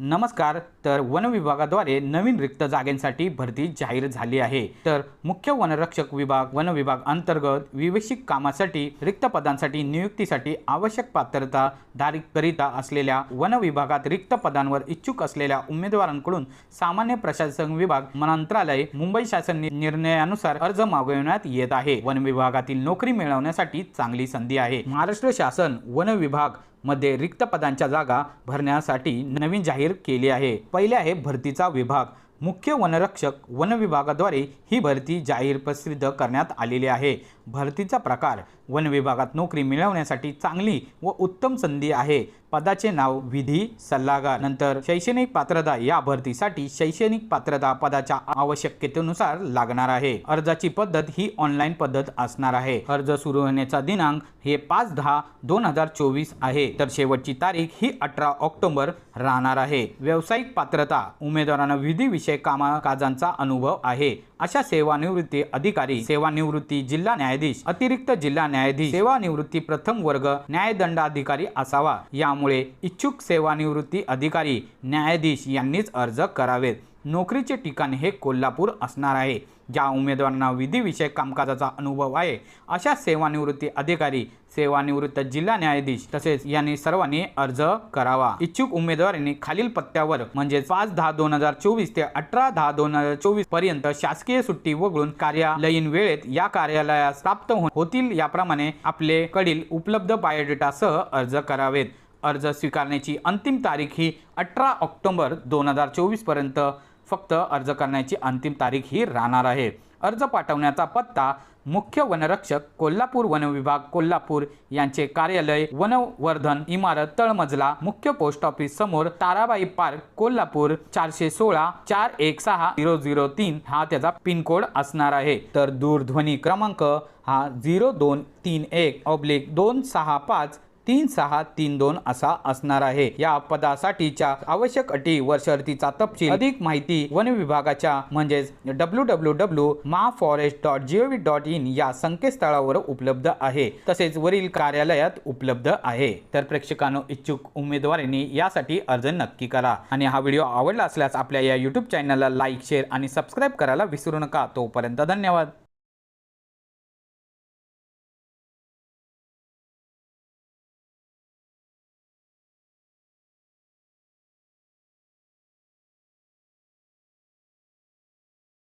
नमस्कार तर वन विभागाद्वारे नवीन रिक्त जागेंसाठी भरती जाहीर झाली आहे. तर मुख्य वनरक्षक विभाग वन विभाग अंतर्गत विवेशिक कामासाठी रिक्त पदांसाठी नियुक्तीसाठी आवश्यक पात्रता धारीकरिता असलेल्या वन विभागात रिक्त पदांवर इच्छुक असलेल्या उमेदवारांकडून सामान्य प्रशासन विभाग मंत्रालय मुंबई शासन निर्णयानुसार अर्ज मागविण्यात येत आहे. वन विभागातील नोकरी मिळवण्यासाठी चांगली संधी आहे. महाराष्ट्र शासन वन विभाग मध्ये रिक्त पदांच्या जागा भरण्यासाठी नवीन जाहीर केली आहे. पहिले आहे भरतीचा विभाग. मुख्य वनरक्षक वन विभागाद्वारे ही भरती जाहीर प्रसिद्ध करण्यात आलेली आहे. भरतीचा प्रकार वन विभागात नोकरी मिळवण्यासाठी चांगली व उत्तम संधी आहे. पदाचे नाव विधी सल्लागार. नंतर शैक्षणिक पात्रता या भरतीसाठी शैक्षणिक पात्रता पदाच्या आवश्यकतेनुसार लागणार आहे. अर्जाची पद्धत ही ऑनलाईन पद्धत असणार आहे. अर्ज सुरू होण्याचा दिनांक हे पाच दहा दोन हजार चोवीस आहे. तर शेवटची तारीख ही अठरा ऑक्टोबर राहणार आहे. व्यावसायिक पात्रता उमेदवारांना विधिविषयक कामकाजांचा अनुभव आहे. अशा सेवानिवृत्ती अधिकारी सेवानिवृत्ती जिल्हा न्यायाधीश अतिरिक्त जिल्हा न्याय न्यायाधीश. सेवानिवृत्ती प्रथम वर्ग न्यायदंडाधिकारी असावा. यामुळे इच्छुक सेवानिवृत्ती अधिकारी न्यायाधीश यांनीच अर्ज करावेत. नोकरीचे ठिकाण हे कोल्हापूर असणार आहे. ज्या उमेदवारांना विधिविषयक कामकाजाचा अनुभव आहे अशा सेवानिवृत्ती अधिकारी सेवानिवृत्त जिल्हा न्यायाधीश तसेच यांनी सर्वांनी अर्ज करावा. इच्छुक उमेदवारांनी खालील पत्त्यावर म्हणजे पाच दहा दोन हजार चोवीस ते अठरा दहा दोन हजार चोवीसपर्यंत शासकीय सुट्टी वगळून कार्यालयीन वेळेत या कार्यालयास प्राप्त होतील याप्रमाणे आपले कडील उपलब्ध बायोडेटासह अर्ज करावेत. अर्ज स्वीकारण्याची अंतिम तारीख ही अठरा ऑक्टोबर दोन हजार चोवीसपर्यंत फक्त अर्ज करण्याची अंतिम तारीख ही राहणार आहे. अर्ज पाठवण्याचा पत्ता मुख्य वनरक्षक कोल्हापूर वन विभाग कोल्हापूर यांचे कार्यालय वनवर्धन इमारत तळमजला मुख्य पोस्ट ऑफिस समोर ताराबाई पार्क कोल्हापूर चारशे सोळा चार एक सहा झिरो झिरो तीन हा त्याचा पिनकोड असणार आहे. तर दूरध्वनी क्रमांक हा झिरो दोन तीन एक ऑब्लिक दोन सहा पाच तीन सहा तीन दोन असा असणार आहे. या पदासाठीच्या आवश्यक अटी व शर्तीचा तपशील अधिक माहिती वन विभागाच्या म्हणजेच डब्ल्यू डब्ल्यू डब्ल्यू मा forest dot G O V dot in या संकेतस्थळावर उपलब्ध आहे. तसेच वरील कार्यालयात उपलब्ध आहे. तर प्रेक्षकांनो इच्छुक उमेदवारांनी यासाठी अर्ज नक्की करा. आणि हा व्हिडिओ आवडला असल्यास आपल्या या युट्यूब चॅनलला लाईक शेअर आणि सबस्क्राईब करायला विसरू नका. तोपर्यंत धन्यवाद.